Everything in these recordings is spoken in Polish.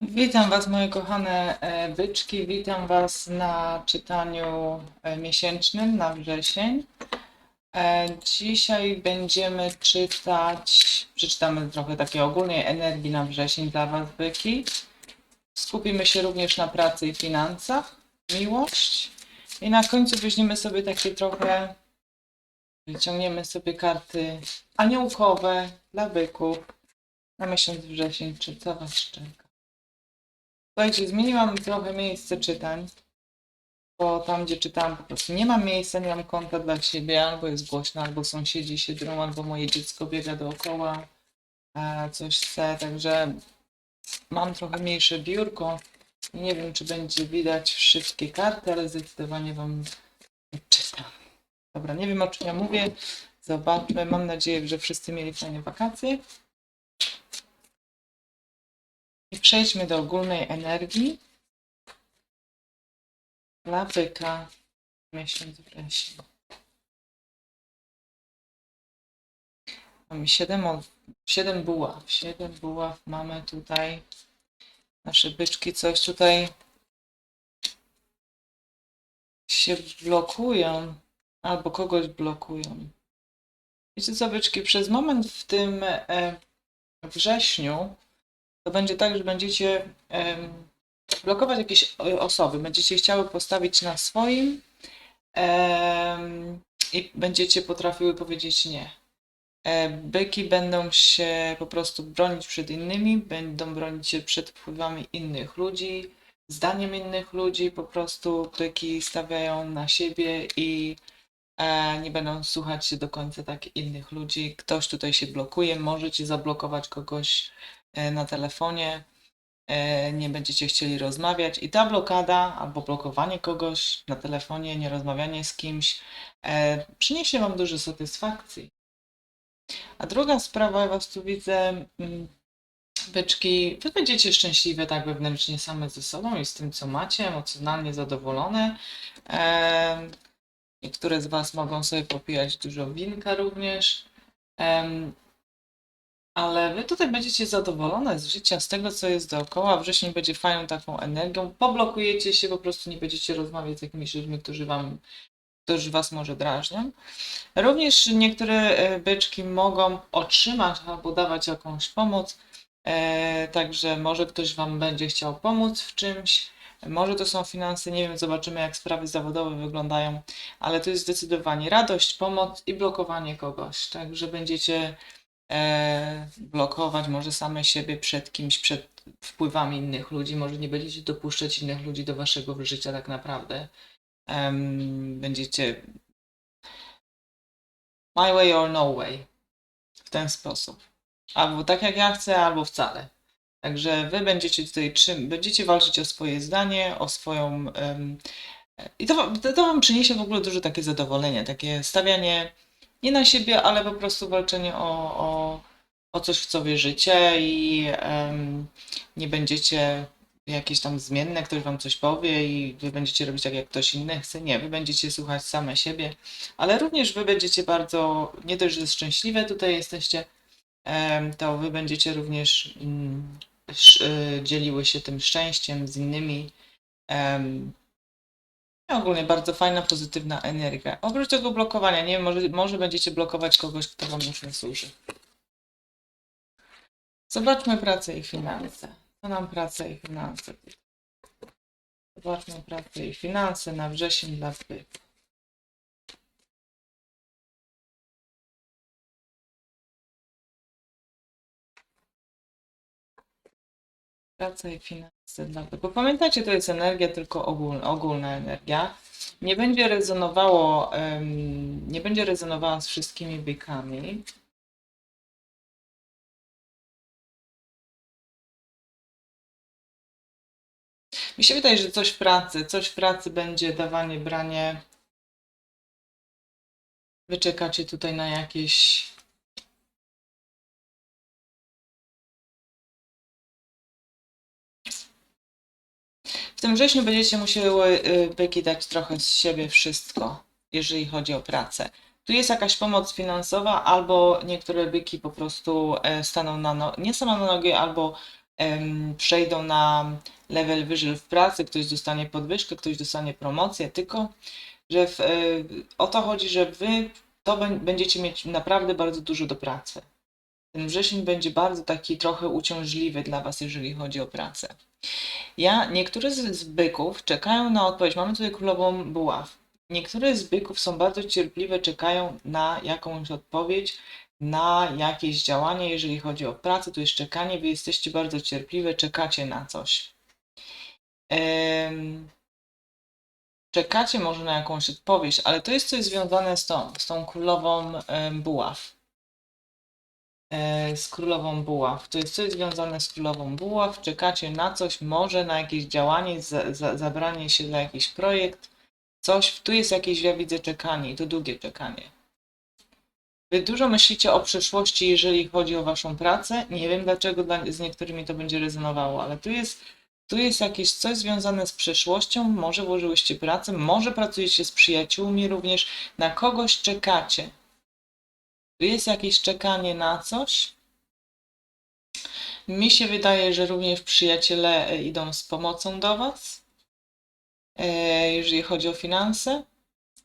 Witam Was, moje kochane e, byczki. Witam Was na czytaniu e, miesięcznym na wrzesień. E, Dzisiaj będziemy czytać, przeczytamy trochę takiej ogólnej energii na wrzesień dla Was, byki. Skupimy się również na pracy i finansach, miłość. I na końcu weźmiemy sobie takie trochę, wyciągniemy sobie karty aniołkowe dla byków na miesiąc wrzesień, czy co Was czeka. Słuchajcie, zmieniłam trochę miejsce czytań, bo tam, gdzie czytałam, po prostu nie mam miejsca, nie mam konta dla siebie, albo jest głośno, albo sąsiedzi się drą, albo moje dziecko biega dookoła, a coś chce, także mam trochę mniejsze biurko. Nie wiem, czy będzie widać wszystkie karty, ale zdecydowanie Wam czytam. Dobra, nie wiem, o czym ja mówię, zobaczmy, mam nadzieję, że wszyscy mieli fajne wakacje. I przejdźmy do ogólnej energii. Dla miesiąc września. Mamy 7, 7 buław. 7 buław mamy tutaj. Nasze byczki coś tutaj się blokują albo kogoś blokują. Wiecie co, byczki, przez moment w tym e, wrześniu to będzie tak, że będziecie blokować jakieś osoby, będziecie chciały postawić na swoim i będziecie potrafiły powiedzieć nie. E, Byki będą się po prostu bronić przed innymi, będą bronić się przed wpływami innych ludzi, zdaniem innych ludzi, po prostu byki stawiają na siebie i e, nie będą słuchać się do końca tak innych ludzi. Ktoś tutaj się blokuje, możecie zablokować kogoś na telefonie, e, nie będziecie chcieli rozmawiać i ta blokada albo blokowanie kogoś na telefonie, nierozmawianie z kimś e, przyniesie Wam dużo satysfakcji. A druga sprawa, ja Was tu widzę, mm, byczki, Wy będziecie szczęśliwe tak wewnętrznie same ze sobą i z tym, co macie, emocjonalnie zadowolone. E, Niektóre z Was mogą sobie popijać dużo winka również. Ale wy tutaj będziecie zadowolone z życia, z tego, co jest dookoła. Wrzesień będzie fajną taką energią. Poblokujecie się, po prostu nie będziecie rozmawiać z jakimiś ludźmi, którzy wam, którzy was może drażnią. Również niektóre e, byczki mogą otrzymać albo dawać jakąś pomoc. E, także może ktoś wam będzie chciał pomóc w czymś. Może to są finanse, nie wiem, zobaczymy jak sprawy zawodowe wyglądają, ale to jest zdecydowanie radość, pomoc i blokowanie kogoś. Także będziecie e, blokować może same siebie przed kimś, przed wpływami innych ludzi, może nie będziecie dopuszczać innych ludzi do waszego życia tak naprawdę. Będziecie my way or no way. W ten sposób. Albo tak jak ja chcę, albo wcale. Także wy będziecie tutaj czym, będziecie walczyć o swoje zdanie, o swoją. em, I to, to, to wam przyniesie w ogóle duże takie zadowolenie, takie stawianie nie na siebie, ale po prostu walczenie o, o, o coś, w co wierzycie i em, nie będziecie jakieś tam zmienne, ktoś wam coś powie i wy będziecie robić tak, jak ktoś inny chce. Nie, wy będziecie słuchać same siebie, ale również wy będziecie bardzo, nie dość, że szczęśliwe tutaj jesteście, to wy będziecie również mm, y, dzieliły się tym szczęściem z innymi. Ogólnie bardzo fajna, pozytywna energia. Oprócz tego blokowania, nie wiem, może, może będziecie blokować kogoś, kto wam już nie służy. Zobaczmy pracę i finanse. Co nam praca i finanse? Zobaczmy pracę i finanse na wrzesień dla byków. Praca i finanse dla byków. Pamiętajcie, to jest energia tylko ogólna, ogólna energia. Nie będzie rezonowało, em, nie będzie rezonowała z wszystkimi bykami. Mi się wydaje, że coś w pracy, coś w pracy będzie dawanie, branie. Wy czekacie tutaj na jakieś. W tym wrześniu będziecie musiały y, byki dać trochę z siebie wszystko, jeżeli chodzi o pracę. Tu jest jakaś pomoc finansowa, albo niektóre byki po prostu e, staną na no... nie staną na nogi, albo em, przejdą na level wyżej w pracy, ktoś dostanie podwyżkę, ktoś dostanie promocję, tylko że w, e, o to chodzi, że wy to bę- będziecie mieć naprawdę bardzo dużo do pracy. Ten wrzesień będzie bardzo taki trochę uciążliwy dla was, jeżeli chodzi o pracę. Ja, niektóre z, byków czekają na odpowiedź. Mamy tutaj królową buław. Niektóre z byków są bardzo cierpliwe, czekają na jakąś odpowiedź, na jakieś działanie, jeżeli chodzi o pracę. Tu jest czekanie, wy jesteście bardzo cierpliwe, czekacie na coś. Czekacie może na jakąś odpowiedź, ale to jest coś związane z tą, z tą królową buław. E, z królową buław. To jest coś związane z królową buław. Czekacie na coś, może na jakieś działanie, za, za, zabranie się za jakiś projekt. Coś, tu jest jakieś, ja widzę, czekanie i to długie czekanie. Wy dużo myślicie o przyszłości, jeżeli chodzi o waszą pracę. Nie wiem dlaczego dla, z niektórymi to będzie rezonowało, ale tu jest, tu jest jakieś coś związane z przyszłością. Może włożyłyście pracę, może pracujecie z przyjaciółmi również. Na kogoś czekacie. Tu jest jakieś czekanie na coś. Mi się wydaje, że również przyjaciele e, idą z pomocą do Was, e, jeżeli chodzi o finanse.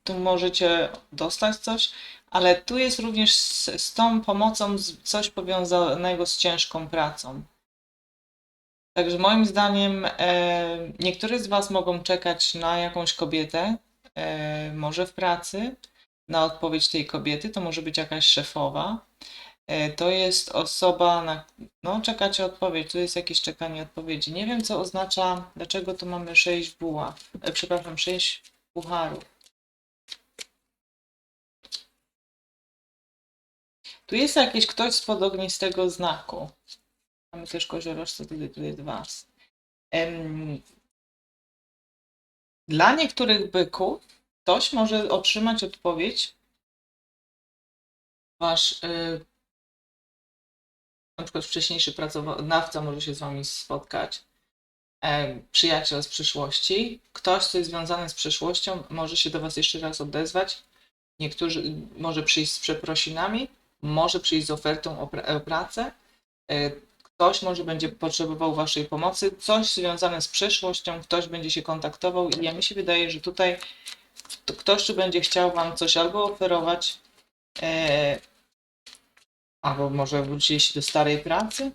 Tu możecie dostać coś, ale tu jest również z, z tą pomocą coś powiązanego z ciężką pracą. Także moim zdaniem e, niektórzy z Was mogą czekać na jakąś kobietę, może w pracy, na odpowiedź tej kobiety. To może być jakaś szefowa. E, to jest osoba, na. No, czekacie odpowiedź. Tu jest jakieś czekanie odpowiedzi. Nie wiem, co oznacza, dlaczego tu mamy 6 buław. E, przepraszam, 6 pucharów. Tu jest jakiś ktoś spod ognistego znaku. Mamy też koziorożce, tutaj, tutaj. Em, Dla niektórych byków ktoś może otrzymać odpowiedź. Wasz y, na przykład wcześniejszy pracodawca może się z wami spotkać. E, przyjaciel z przyszłości. Ktoś, kto jest związany z przyszłością, może się do was jeszcze raz odezwać. Niektórzy może przyjść z przeprosinami, może przyjść z ofertą o, o pracę. E, Ktoś może będzie potrzebował Waszej pomocy, coś związane z przeszłością, ktoś będzie się kontaktował i ja mi się wydaje, że tutaj to ktoś tu będzie chciał Wam coś albo oferować, e, albo może wróciliście do starej pracy.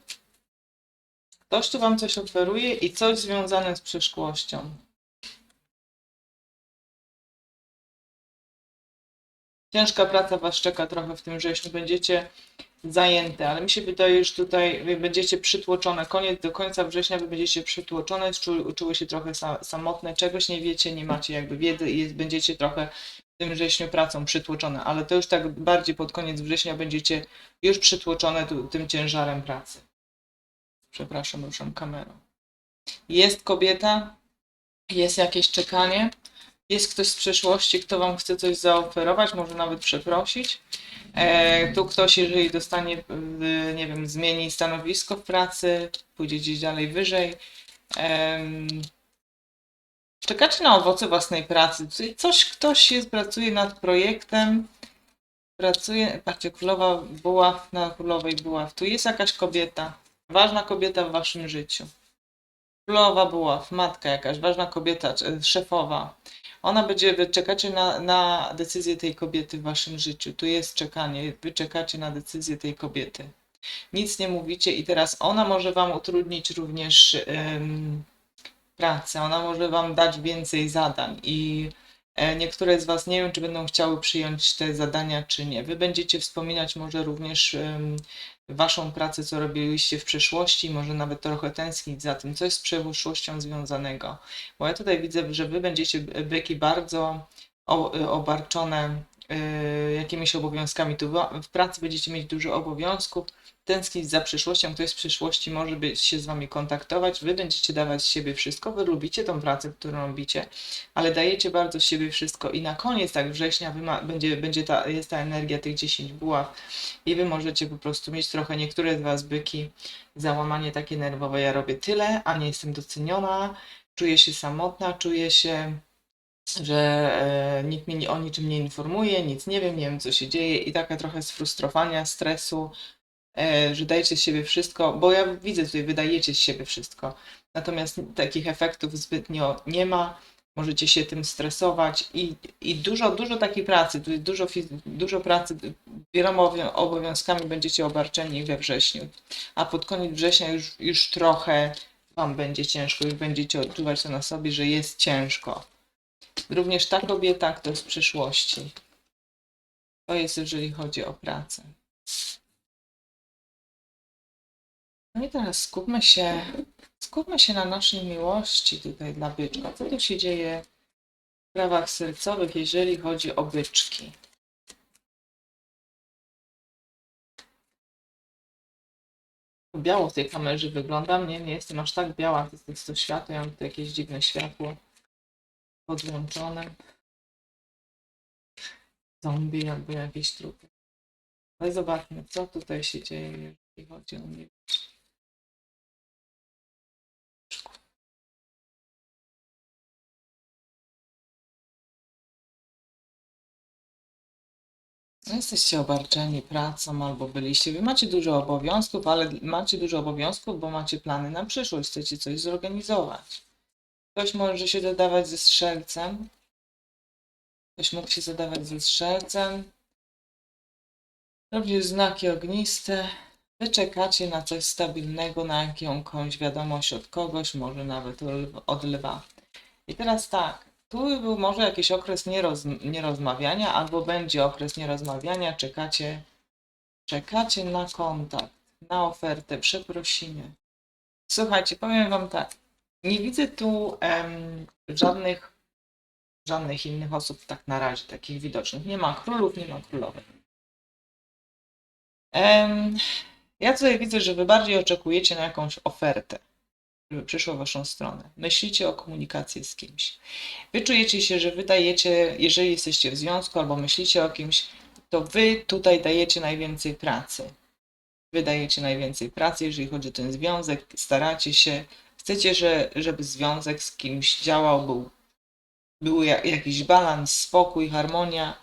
Ktoś tu Wam coś oferuje i coś związane z przeszłością. Ciężka praca Was czeka trochę w tym wrześniu, będziecie zajęte, ale mi się wydaje, że tutaj wy będziecie przytłoczone, koniec do końca września wy będziecie przytłoczone, czu, czuły się trochę sa, samotne, czegoś nie wiecie, nie macie jakby wiedzy i jest, będziecie trochę w tym wrześniu pracą przytłoczone, ale to już tak bardziej pod koniec września będziecie już przytłoczone tu, tym ciężarem pracy. Przepraszam, ruszam kamerą. Jest kobieta, jest jakieś czekanie, jest ktoś z przeszłości, kto wam chce coś zaoferować, może nawet przeprosić. E, tu ktoś, jeżeli dostanie, y, nie wiem, zmieni stanowisko w pracy, pójdzie gdzieś dalej wyżej. Em, czekacie na owoce własnej pracy. Tutaj Coś, ktoś jest, pracuje nad projektem. Pracuje, patrzcie, królowa buław na królowej buław. Tu jest jakaś kobieta, ważna kobieta w waszym życiu. Królowa buław, matka jakaś, ważna kobieta, czy- szefowa. Ona będzie, wy czekacie na, na decyzję tej kobiety w waszym życiu. Tu jest czekanie, wy czekacie na decyzję tej kobiety. Nic nie mówicie i teraz ona może wam utrudnić również pracę, ona może wam dać więcej zadań i e, niektóre z was nie wiem, czy będą chciały przyjąć te zadania, czy nie. Wy będziecie wspominać może również waszą pracę, co robiliście w przeszłości, może nawet trochę tęsknić za tym, coś z przeszłością związanego. Bo ja tutaj widzę, że wy będziecie by- byki bardzo obarczone y, jakimiś obowiązkami. Tu w pracy będziecie mieć dużo obowiązków, tęsknić za przyszłością, ktoś z przyszłości może być się z wami kontaktować, wy będziecie dawać z siebie wszystko, wy lubicie tą pracę, którą robicie, ale dajecie bardzo z siebie wszystko i na koniec tak września ma, będzie, będzie ta, jest ta energia tych 10 buław i wy możecie po prostu mieć trochę, niektóre z was byki, załamanie takie nerwowe, ja robię tyle, a nie jestem doceniona, czuję się samotna, czuję się, że e, nikt mnie nie- o niczym nie informuje, nic nie wiem, nie wiem co się dzieje i taka trochę sfrustrowania, stresu, że dajecie z siebie wszystko, bo ja widzę tutaj, wydajecie z siebie wszystko. Natomiast takich efektów zbytnio nie ma. Możecie się tym stresować i, i dużo, dużo takiej pracy, dużo, dużo pracy, wieloma obowią- obowiązkami będziecie obarczeni we wrześniu. A pod koniec września już, już trochę Wam będzie ciężko, już będziecie odczuwać to na sobie, że jest ciężko. Również ta kobieta, kto z przyszłości. To jest, jeżeli chodzi o pracę. No i teraz skupmy się, skupmy się na naszej miłości tutaj dla byczka. Co tu się dzieje w sprawach sercowych, jeżeli chodzi o byczki? Biało w tej kamerze wyglądam, nie, nie jestem aż tak biała, to jest to światło, ja mam tu jakieś dziwne światło podłączone. Zombie albo jakieś trupy. Ale zobaczmy, co tutaj się dzieje, jeżeli chodzi o mnie. No, Jesteście obarczeni pracą albo byliście. Wy macie dużo obowiązków, ale macie dużo obowiązków, bo macie plany na przyszłość, chcecie coś zorganizować. Ktoś może się dodawać ze strzelcem. Ktoś mógł się zadawać ze strzelcem. Również znaki ogniste. Wy czekacie na coś stabilnego, na jakąś wiadomość od kogoś, może nawet od- lwa. I teraz tak, tu był może jakiś okres nieroz, nierozmawiania, albo będzie okres nierozmawiania, czekacie, czekacie na kontakt, na ofertę, przeprosiny. Słuchajcie, powiem wam tak, nie widzę tu em, żadnych, żadnych innych osób tak na razie, takich widocznych. Nie ma królów, nie ma królowej. Em, ja tutaj widzę, że wy bardziej oczekujecie na jakąś ofertę, żeby przyszła w waszą stronę. Myślicie o komunikacji z kimś. Wy czujecie się, że wy dajecie, jeżeli jesteście w związku albo myślicie o kimś, to wy tutaj dajecie najwięcej pracy. Wy dajecie najwięcej pracy, jeżeli chodzi o ten związek, staracie się, chcecie, że, żeby związek z kimś działał, był, był ja- jakiś balans, spokój, harmonia.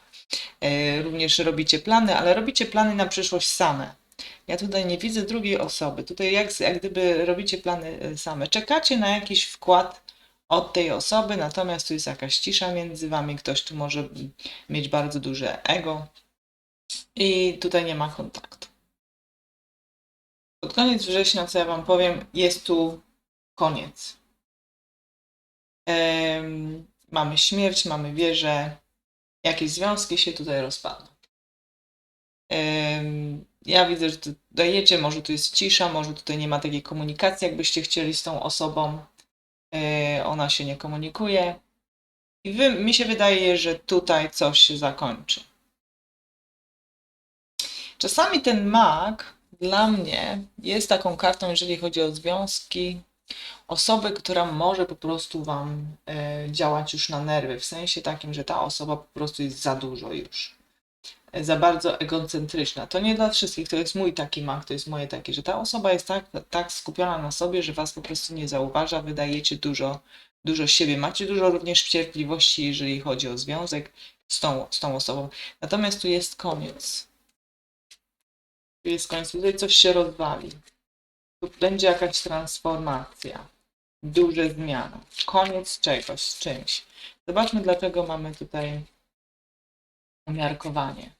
E, również robicie plany, ale robicie plany na przyszłość same. Ja tutaj nie widzę drugiej osoby. Tutaj jak, jak gdyby robicie plany e, same. Czekacie na jakiś wkład od tej osoby, natomiast tu jest jakaś cisza między wami, ktoś tu może mieć bardzo duże ego i tutaj nie ma kontaktu. Pod koniec września, co ja wam powiem, jest tu koniec. Em, mamy śmierć, mamy wieżę, jakieś związki się tutaj rozpadną. Em, ja widzę, że dajecie, może tu jest cisza, może tutaj nie ma takiej komunikacji, jakbyście chcieli z tą osobą. E, ona się nie komunikuje. I wy, mi się wydaje, że tutaj coś się zakończy. Czasami ten mag dla mnie jest taką kartą, jeżeli chodzi o związki, osoby, która może po prostu wam e, działać już na nerwy, w sensie takim, że ta osoba po prostu jest za dużo już. Za bardzo egocentryczna. To nie dla wszystkich, to jest mój taki mag, to jest moje takie, że ta osoba jest tak, tak skupiona na sobie, że was po prostu nie zauważa, wydajecie dużo, dużo siebie. Macie dużo również cierpliwości, jeżeli chodzi o związek z tą, z tą osobą. Natomiast tu jest koniec. Tu jest koniec, tutaj coś się rozwali. Tu będzie jakaś transformacja. Duże zmiany. Koniec czegoś, czymś. Zobaczmy, dlaczego mamy tutaj umiarkowanie.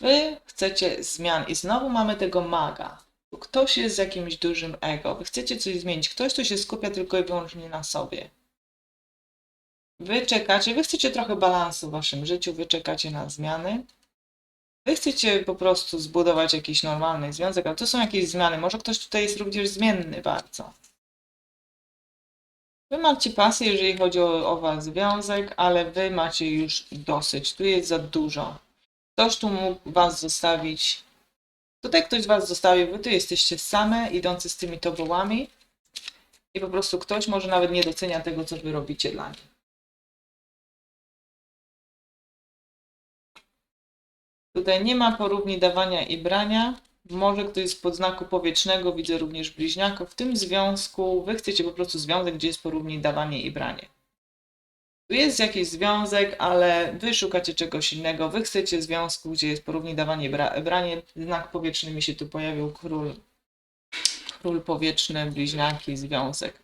Wy chcecie zmian i znowu mamy tego maga. Ktoś jest z jakimś dużym ego. Wy chcecie coś zmienić. Ktoś, kto się skupia tylko i wyłącznie na sobie. Wy czekacie, wy chcecie trochę balansu w waszym życiu, wy czekacie na zmiany. Wy chcecie po prostu zbudować jakiś normalny związek, ale to są jakieś zmiany. Może ktoś tutaj jest również zmienny bardzo. Wy macie pasję, jeżeli chodzi o, o związek, ale wy macie już dosyć. Tu jest za dużo. Ktoś tu mógł was zostawić. Tutaj ktoś was zostawił, wy tu jesteście same, idące z tymi tobołami. I po prostu ktoś może nawet nie docenia tego, co wy robicie dla nich. Tutaj nie ma porówni dawania i brania. Może ktoś z podznaku powietrznego, widzę również bliźniaków. W tym związku wy chcecie po prostu związek, gdzie jest porówni dawanie i branie. Tu jest jakiś związek, ale wy szukacie czegoś innego. Wy chcecie związku, gdzie jest porównie dawanie, bra- branie. Znak powietrzny mi się tu pojawił, król. Król powietrzny, bliźniaki, związek.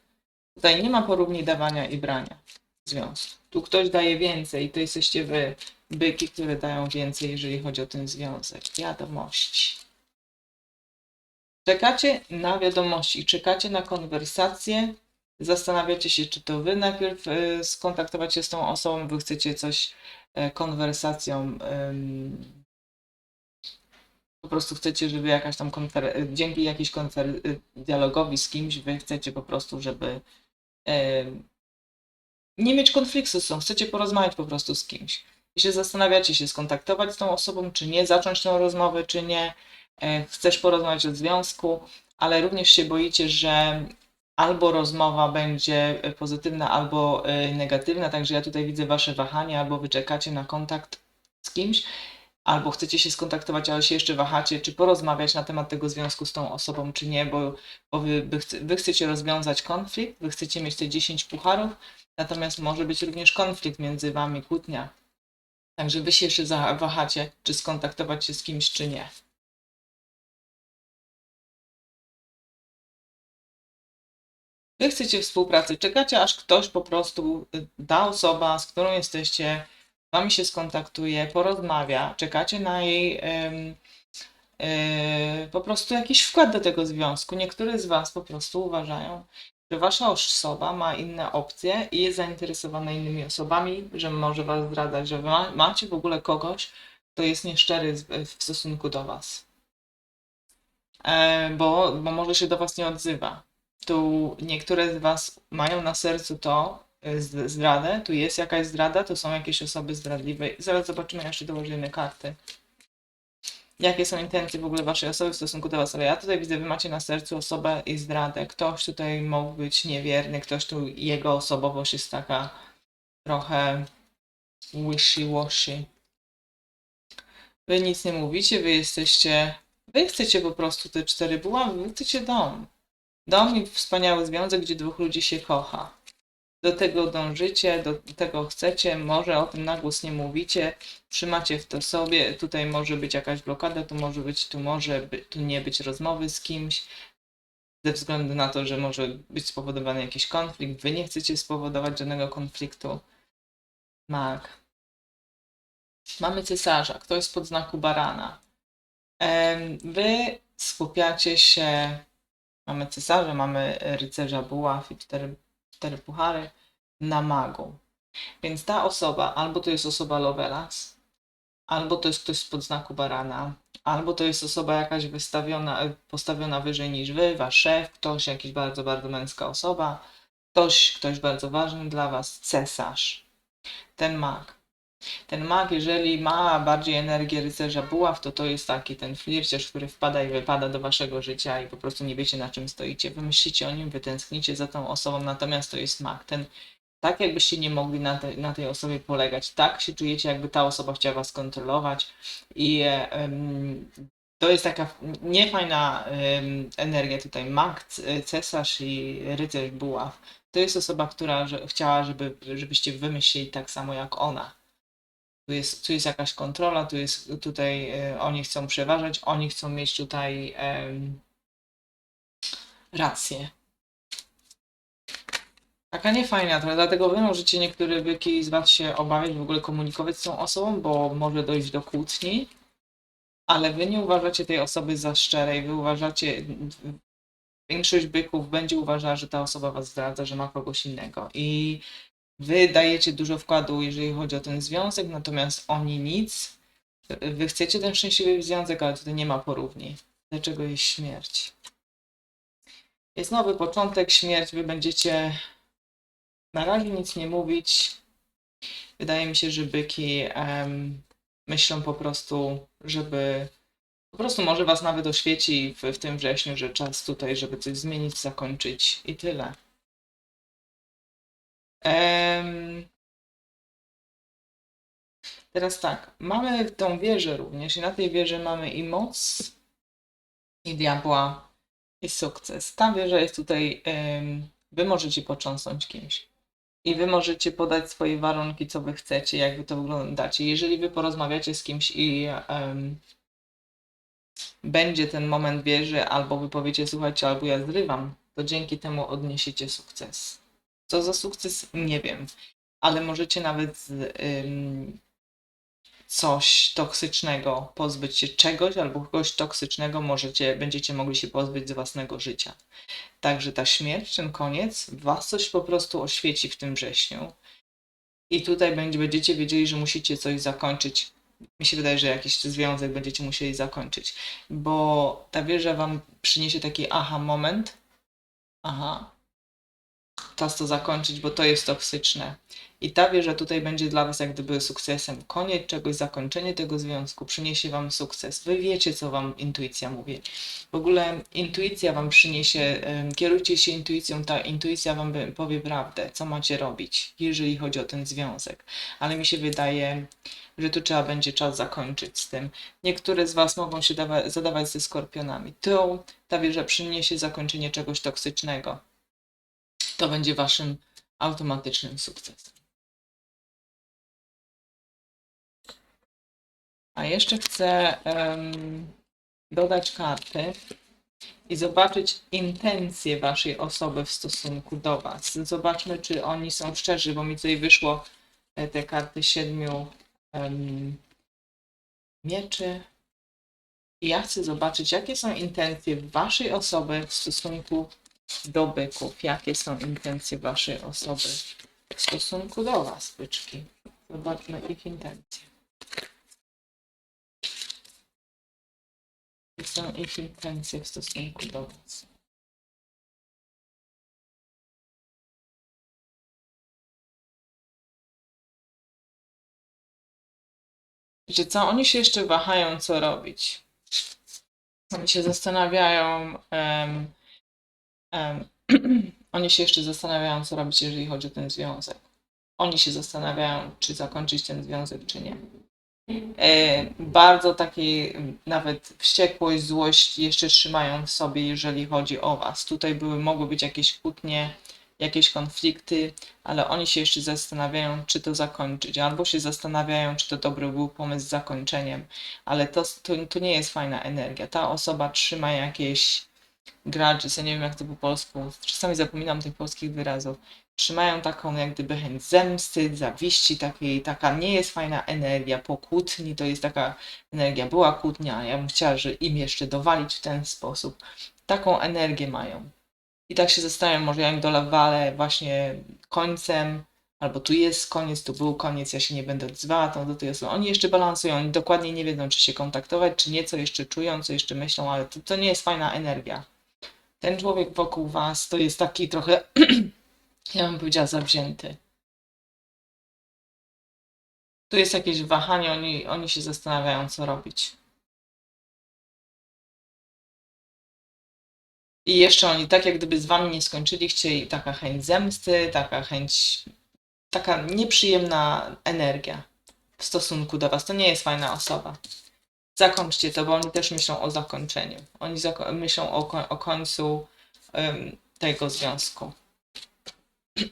Tutaj nie ma porówni dawania i brania związku. Tu ktoś daje więcej, to jesteście wy, byki, które dają więcej, jeżeli chodzi o ten związek. Wiadomości. Czekacie na wiadomości czekacie na konwersację. Zastanawiacie się, czy to wy najpierw e, skontaktować się z tą osobą, wy chcecie coś e, konwersacją. po prostu chcecie, żeby jakaś tam konfer- dzięki jakiejś konfer- dialogowi z kimś, wy chcecie po prostu, żeby em, nie mieć konfliktu z tą, chcecie porozmawiać po prostu z kimś. I się zastanawiacie się, skontaktować z tą osobą, czy nie, zacząć tą rozmowę, czy nie. E, Chcesz porozmawiać o związku, ale również się boicie, że albo rozmowa będzie e, pozytywna, albo e, negatywna, także ja tutaj widzę wasze wahanie, albo wy czekacie na kontakt z kimś, albo chcecie się skontaktować, ale się jeszcze wahacie, czy porozmawiać na temat tego związku z tą osobą, czy nie, bo, bo wy, wy, chce- wy chcecie rozwiązać konflikt, wy chcecie mieć te 10 pucharów, natomiast może być również konflikt między wami, kłótnia. Także wy się jeszcze wahacie, czy skontaktować się z kimś, czy nie. Wy chcecie współpracy, czekacie aż ktoś po prostu, y, ta osoba, z którą jesteście, z wami się skontaktuje, porozmawia, czekacie na jej e, po prostu jakiś wkład do tego związku. Niektórzy z was po prostu uważają, że wasza osoba ma inne opcje i jest zainteresowana innymi osobami, że może was zdradzać, że macie w ogóle kogoś, kto jest nieszczery w stosunku do was. E, bo, bo może się do was nie odzywa. Tu niektóre z was mają na sercu to, z- zdradę, tu jest jakaś zdrada, to są jakieś osoby zdradliwe. Zaraz zobaczymy, jeszcze dołożymy karty. Jakie są intencje w ogóle waszej osoby w stosunku do was? Ale ja tutaj widzę, wy macie na sercu osobę i zdradę. Ktoś tutaj mógł być niewierny, ktoś tu, jego osobowość jest taka trochę wishy-washy. Wy nic nie mówicie, wy jesteście, wy chcecie po prostu te cztery buławy, wy chcecie dom. Dom i wspaniały związek, gdzie dwóch ludzi się kocha. Do tego dążycie, do tego chcecie, może o tym na głos nie mówicie, trzymacie w to sobie, tutaj może być jakaś blokada, tu może być, tu może by, tu nie być rozmowy z kimś, ze względu na to, że może być spowodowany jakiś konflikt, wy nie chcecie spowodować żadnego konfliktu. Mag. Mamy cesarza, kto jest pod znaku barana. Wy skupiacie się, mamy cesarza, mamy rycerza buław i cztery, cztery puchary, na magu. Więc ta osoba, albo to jest osoba Lovelas, albo to jest ktoś spod znaku barana, albo to jest osoba jakaś wystawiona, e, postawiona wyżej niż wy, wasz szef, ktoś, jakiś bardzo, bardzo męska osoba, ktoś, ktoś bardzo ważny dla was, cesarz, ten mag. Ten mag, jeżeli ma bardziej energię rycerza buław, to to jest taki ten flirciarz, który wpada i wypada do waszego życia i po prostu nie wiecie na czym stoicie. Wy myślicie o nim, wy tęsknicie za tą osobą, natomiast to jest mag. Ten, tak jakbyście nie mogli na, te, na tej osobie polegać, tak się czujecie, jakby ta osoba chciała was kontrolować i em, to jest taka niefajna em, energia tutaj. Mag, cesarz i rycerz buław. To jest osoba, która że, chciała, żeby, żebyście wymyślili tak samo jak ona tu jest, tu jest jakaś kontrola, tu jest tutaj e, oni chcą przeważać, oni chcą mieć tutaj rację. Taka niefajna dlatego wy możecie niektóre byki z was się obawiać w ogóle komunikować z tą osobą, bo może dojść do kłótni, ale wy nie uważacie tej osoby za szczerej, wy uważacie, większość byków będzie uważała, że ta osoba was zdradza, że ma kogoś innego i Wy dajecie dużo wkładu, jeżeli chodzi o ten związek, natomiast oni nic. Wy chcecie ten szczęśliwy związek, ale tutaj nie ma porówni. Dlaczego jest śmierć? Jest nowy początek, śmierć. Wy będziecie na razie nic nie mówić. Wydaje mi się, że byki em, myślą po prostu, żeby. Po prostu może was nawet oświeci w, w tym wrześniu, że czas tutaj, żeby coś zmienić, zakończyć i tyle. Teraz tak, mamy tą wieżę również i na tej wieży mamy i moc, i diabła, i sukces. Ta wieża jest tutaj, wy możecie począsnąć kimś. I wy możecie podać swoje warunki, co wy chcecie, jak wy to wyglądacie. Jeżeli wy porozmawiacie z kimś i będzie ten moment wieży, albo wy powiecie, słuchajcie, albo ja zrywam, to dzięki temu odniesiecie sukces. Co za sukces? Nie wiem. Ale możecie nawet ym, coś toksycznego pozbyć się czegoś, albo kogoś toksycznego możecie, będziecie mogli się pozbyć z własnego życia. Także ta śmierć, ten koniec, was coś po prostu oświeci w tym wrześniu. I tutaj będzie, będziecie wiedzieli, że musicie coś zakończyć. Mi się wydaje, że jakiś związek będziecie musieli zakończyć, bo ta wieża wam przyniesie taki aha moment. Aha, czas to zakończyć, bo to jest toksyczne. I ta wieża tutaj będzie dla Was jak gdyby sukcesem. Koniec czegoś, zakończenie tego związku przyniesie Wam sukces. Wy wiecie, co Wam intuicja mówi. W ogóle intuicja Wam przyniesie, kierujcie się intuicją, ta intuicja Wam powie prawdę, co macie robić, jeżeli chodzi o ten związek. Ale mi się wydaje, że tu trzeba będzie czas zakończyć z tym. Niektóre z Was mogą się dawa- zadawać ze skorpionami. Tu ta wieża przyniesie zakończenie czegoś toksycznego. To będzie Waszym automatycznym sukcesem. A jeszcze chcę em, dodać karty i zobaczyć intencje waszej osoby w stosunku do was. Zobaczmy, czy oni są szczerzy, bo mi tutaj wyszło e, te karty siedmiu em, mieczy. I ja chcę zobaczyć, jakie są intencje waszej osoby w stosunku do byków. Jakie są intencje waszej osoby w stosunku do was, byczki. Zobaczmy ich intencje. Jakie są ich intencje w stosunku do Was? Wiecie co, oni się jeszcze wahają, co robić. Oni się zastanawiają, em, oni się jeszcze zastanawiają, co robić, jeżeli chodzi o ten związek. Oni się zastanawiają, czy zakończyć ten związek, czy nie. E, bardzo takiej nawet wściekłość, złość jeszcze trzymają w sobie, jeżeli chodzi o was. Tutaj były, mogły być jakieś kłótnie, jakieś konflikty, ale oni się jeszcze zastanawiają, czy to zakończyć, albo się zastanawiają, czy to dobry był pomysł z zakończeniem, ale to, to, to nie jest fajna energia. Ta osoba trzyma jakieś grudges, ja nie wiem jak to po polsku, czasami zapominam tych polskich wyrazów, trzymają taką jak gdyby chęć zemsty, zawiści, takiej, taka nie jest fajna energia po kłótni, to jest taka energia, była kłótnia, a ja bym chciała, że im jeszcze dowalić w ten sposób. Taką energię mają. I tak się zastanawiam, może ja im dolewalę właśnie końcem, albo tu jest koniec, tu był koniec, ja się nie będę odzywała tam do tej osoby. Oni jeszcze balansują, oni dokładnie nie wiedzą, czy się kontaktować, czy nie, co jeszcze czują, co jeszcze myślą, ale to, to nie jest fajna energia. Ten człowiek wokół was to jest taki trochę ja bym powiedziała zawzięty. Tu jest jakieś wahanie, oni, oni się zastanawiają, co robić. I jeszcze oni, tak jak gdyby z wami nie skończyli, chcieli taka chęć zemsty, taka chęć, taka nieprzyjemna energia w stosunku do was. To nie jest fajna osoba. Zakończcie to, bo oni też myślą o zakończeniu. Oni zako- myślą o, ko- o końcu em, tego związku.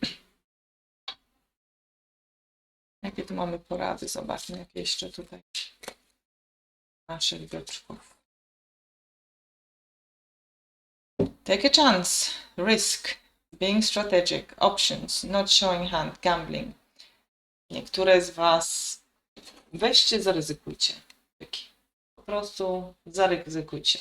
Jakie tu mamy porady? Zobaczmy, jakie jeszcze tutaj naszych bioczków. Take a chance, risk, being strategic, options, not showing hand, gambling. Niektóre z Was weźcie, zaryzykujcie. Prostu zaryzykujcie.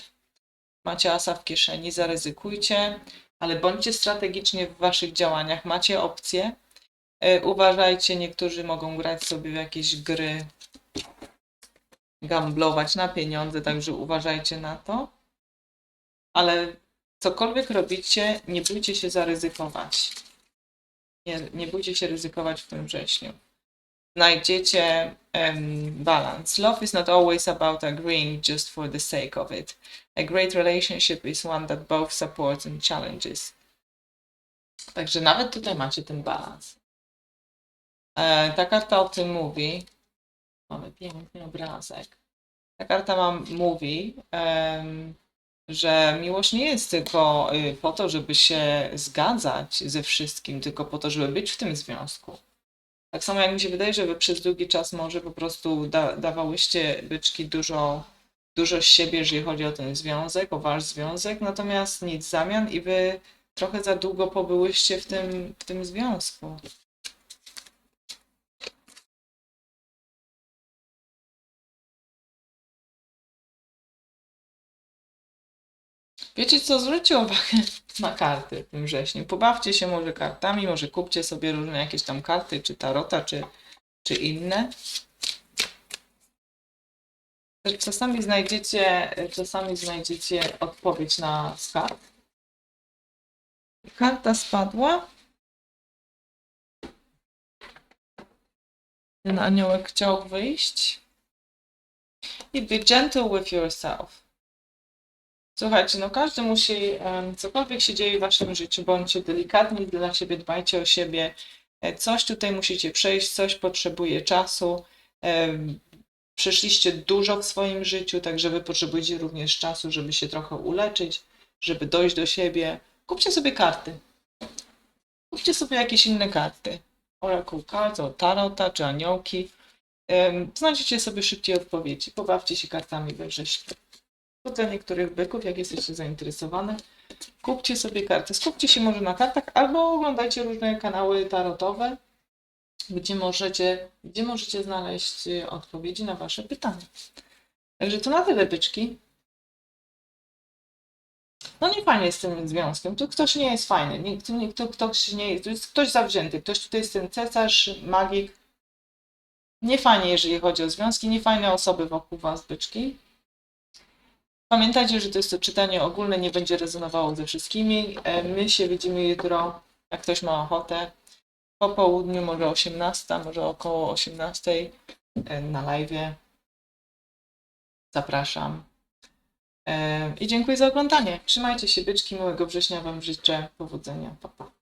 Macie asa w kieszeni, zaryzykujcie, ale bądźcie strategicznie w Waszych działaniach. Macie opcje, E, Uważajcie, niektórzy mogą grać sobie w jakieś gry, gamblować na pieniądze, także uważajcie na to. Ale cokolwiek robicie, nie bójcie się zaryzykować. Nie, nie bójcie się ryzykować w tym wrześniu. Znajdziecie um, balance. Love is not always about agreeing just for the sake of it. A great relationship is one that both supports and challenges. Także nawet tutaj macie ten balans. E, ta karta o tym mówi. Mamy piękny obrazek. Ta karta mam, mówi, em, że miłość nie jest tylko y, po to, żeby się zgadzać ze wszystkim, tylko po to, żeby być w tym związku. Tak samo jak mi się wydaje, że wy przez długi czas może po prostu da, dawałyście byczki dużo, dużo siebie, jeżeli chodzi o ten związek, o wasz związek, natomiast nic zamian i wy trochę za długo pobyłyście w tym, w tym związku. Wiecie co, zwróćcie uwagę na karty w tym wrześniu. Pobawcie się może kartami, może kupcie sobie różne jakieś tam karty, czy tarota, czy, czy inne. Czasami znajdziecie, czasami znajdziecie odpowiedź na z kart. Karta spadła. Ten aniołek chciał wyjść. I be gentle with yourself. Słuchajcie, no każdy musi, cokolwiek się dzieje w waszym życiu, bądźcie delikatni dla siebie, dbajcie o siebie. E, Coś tutaj musicie przejść, coś potrzebuje czasu. Przeszliście dużo w swoim życiu, także wy potrzebujecie również czasu, żeby się trochę uleczyć, żeby dojść do siebie. Kupcie sobie karty. Kupcie sobie jakieś inne karty. Oracle Cards, o Tarota czy Aniołki. Znajdziecie sobie szybciej odpowiedzi. Pobawcie się kartami we wrześniu. To niektórych byków, jak jesteście zainteresowane, kupcie sobie karty. Skupcie się może na kartach albo oglądajcie różne kanały tarotowe, gdzie możecie, gdzie możecie znaleźć e, odpowiedzi na Wasze pytania. Także to na tyle, byczki. No nie fajnie z tym związkiem. Tu ktoś nie jest fajny. Nie, tu, nie, tu ktoś nie jest. Tu jest ktoś zawzięty. Ktoś tutaj jest ten cesarz, magik. Nie fajnie, jeżeli chodzi o związki. Niefajne osoby wokół Was, byczki. Pamiętajcie, że to jest to czytanie ogólne, nie będzie rezonowało ze wszystkimi. E, My się widzimy jutro, jak ktoś ma ochotę. Po południu, może 18, może około 18 e, na live. Zapraszam. E, I dziękuję za oglądanie. Trzymajcie się, byczki. Miłego września Wam życzę. Powodzenia. Pa, pa.